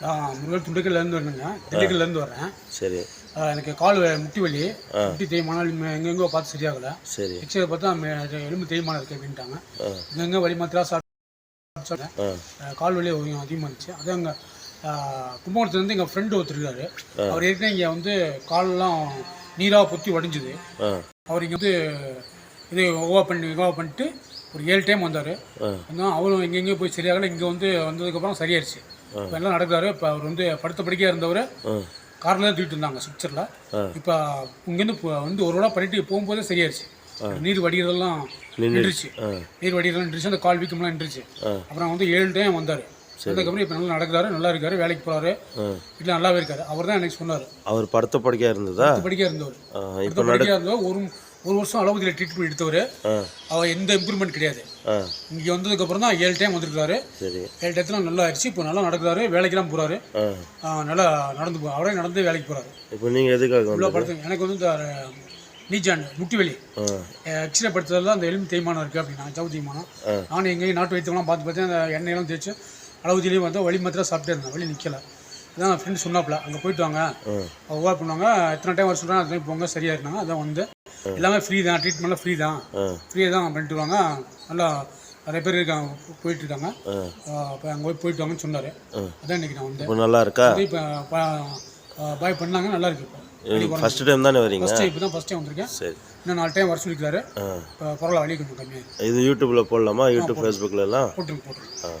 முருகன் துண்டுக்கல்லேருந்து வரணுங்க. திண்டுக்கல்லேருந்து வரேன். சரி. எனக்கு கால் முட்டி வலி. முட்டி தேய்மானம் இனிமே எங்கெங்கோ பார்த்து சரியாகல. சரி. எக்ஸ்ரே பார்த்தா எலும்பு தேய்மானம் இருக்கு அப்படின்ட்டாங்க. எங்கெங்க வலி மாத்திரா சாப்பிட்டு சொன்னேன். ஆ. ஆ, கால் வலி அதிகமாக இருந்துச்சு. அது அங்கே கும்பகோணத்துலேருந்து எங்கள் ஃப்ரெண்டு ஒருத்தருக்காரு அவர் ஏற்கனவே இங்கே வந்து காலெல்லாம் நீராக பொத்தி உடஞ்சுது. அவர் இங்கே வந்து இது ஓவா பண்ணி ஓவா பண்ணிட்டு ஒரு ஏழு டைம் வந்தார். அவரும் எங்கெங்கேயோ போய் சரியாகல. இங்கே வந்து வந்ததுக்கப்புறம் சரியாயிருச்சு. இப்போ எல்லாம் நடக்கிறாரு? இப்போ அவர் வந்து படுத்த படிக்கையாக இருந்தவர் காரில் தான் தூக்கிட்டு இருந்தாங்க சுவிட்சரில். ஆ. இப்போ இங்கேருந்து வந்து ஒரு விட பண்ணிட்டு போகும்போதே சரியாயிருச்சு. நீர் வடிகிறதெல்லாம் நின்றுச்சு. நீர் வடிகிறதெல்லாம் நின்றுச்சு அந்த கால் வீக்கம்லாம் நின்றுச்சு. அப்புறம் வந்து ஏழு டைம் வந்தார். அதுக்கப்புறம் இப்போ நல்லா நடக்கிறாரு நல்லா இருக்காரு வேலைக்கு ஆ. வீட்டில் நல்லாவே இருக்காரு. அவர் தான் எனக்கு சொன்னார். அவர் படுத்த படுக்கையாக இருந்ததா? படிக்கையாக இருந்தவர். இப்போ இருந்தவர் ஒரு ஒரு வருஷம் அளவுதில் ட்ரீட்மெண்ட் எடுத்தவர். அவர் எந்த இம்ப்ரூவ்மெண்ட் கிடையாது. இங்கே வந்ததுக்கப்புறம் தான் ஏழு டைம் வந்திருக்காரு ஏழு டயத்தில் நல்லா ஆயிடுச்சு. இப்போ நல்லா நடக்கிறாரு. வேலைக்கெல்லாம் போகிறாரு நல்லா நடந்து போ அவரே நடந்து வேலைக்கு போகிறாரு இப்போ நீங்கள் எதுக்காக இவ்வளோ எனக்கு வந்து இந்த நீஜான் முட்டி வலி ஆ எக்ஸ்ரே படுத்ததில் அந்த எலும்பு தேய்மானம் இருக்குது அப்படின்னா ஜவு தேய்மானம். நானும் எங்கேயும் நாட்டு வைத்தியம்லாம் பார்த்து பார்த்து அந்த எண்ணெயெல்லாம் தேய்ச்சி அளவுதிலையும் வந்து வலி மாத்திரம் சாப்பிட்டே இருந்தேன். வலி நிற்கல அதான் என் ஃப்ரெண்டு சொன்னாப்புல அங்கே போயிட்டு வாங்க. ஒவ்வொரு பண்ணுவாங்க. எத்தனை டைம் வர சொல்கிறாங்க அத்தனை போங்க சரியாக இருந்தாங்க அதான் வந்து எல்லாமே ஃப்ரீ தான் ட்ரீட்மெண்ட்லாம் ஃப்ரீ தான். ஃப்ரீயாக தான் பண்ணிட்டு வாங்க நல்லா நிறைய பேர் இருக்காங்க போயிட்டு இருக்காங்க. அப்போ அங்கே போய் போயிட்டு வாங்கன்னு சொன்னார். அதான் இன்னைக்கு நான் வந்தேன். நல்லா இருக்கா? இப்போ பாய் பண்ணாங்க நல்லா இருக்கு இப்போ. ஃபர்ஸ்ட் டைம் தானே வரீங்க? ஃபஸ்ட் டைம் இப்போ தான் ஃபஸ்ட் டைம் வந்திருக்கேன். சரி. இன்னும் நாலு டைம் வர சொல்லிக்கிறாரு. பரவாயில்ல வலி கொஞ்சம் கம்மியாக இது யூடியூப்பில் போடலாமா? யூடியூப் ஃபேஸ்புக்கில் எல்லாம்? போட்டுருங்க போட்டுருங்க